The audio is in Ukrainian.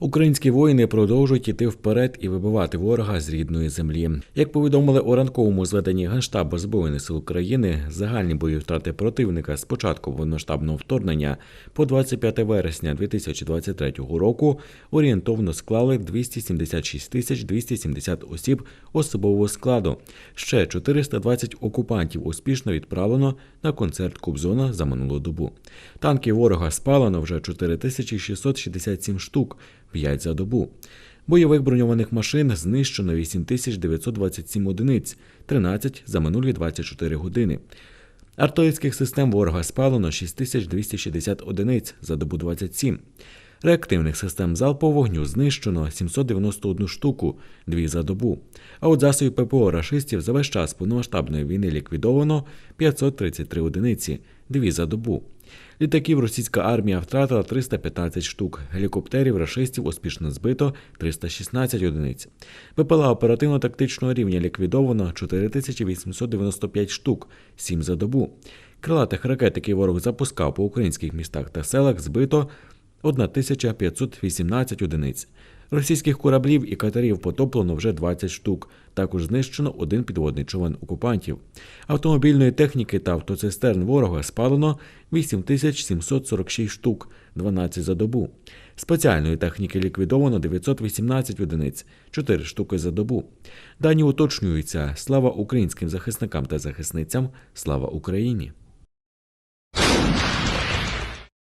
Українські воїни продовжують іти вперед і вибивати ворога з рідної землі. Як повідомили у ранковому зведенні Генштабу Збройних сил України, загальні бої втрати противника з початку повномасштабного вторгнення по 25 вересня 2023 року орієнтовно склали 276 тисяч 270 осіб особового складу. Ще 420 окупантів успішно відправлено на концерт Кубзона за минулу добу. Танків ворога спалено вже 4667 штук, 5 за добу. Бойових броньованих машин знищено 8927 одиниць, 13 за минулі 24 години. Артилерійських систем ворога спалено 6260 одиниць за добу 27. Реактивних систем залпового вогню знищено 791 штуку, 2 за добу. А от засобів ППО рашистів за весь час повномасштабної війни ліквідовано 533 одиниці, 2 за добу. Літаків російська армія втратила 315 штук, гелікоптерів рашистів успішно збито 316 одиниць. БПЛА оперативно-тактичного рівня ліквідовано 4895 штук, 7 за добу. Крилатих ракет, які ворог запускав по українських містах та селах, збито 1518 одиниць. Російських кораблів і катерів потоплено вже 20 штук. Також знищено один підводний човен окупантів. Автомобільної техніки та автоцистерн ворога спалено 8746 штук, 12 за добу. Спеціальної техніки ліквідовано 918 одиниць, 4 штуки за добу. Дані уточнюються. Слава українським захисникам та захисницям, слава Україні!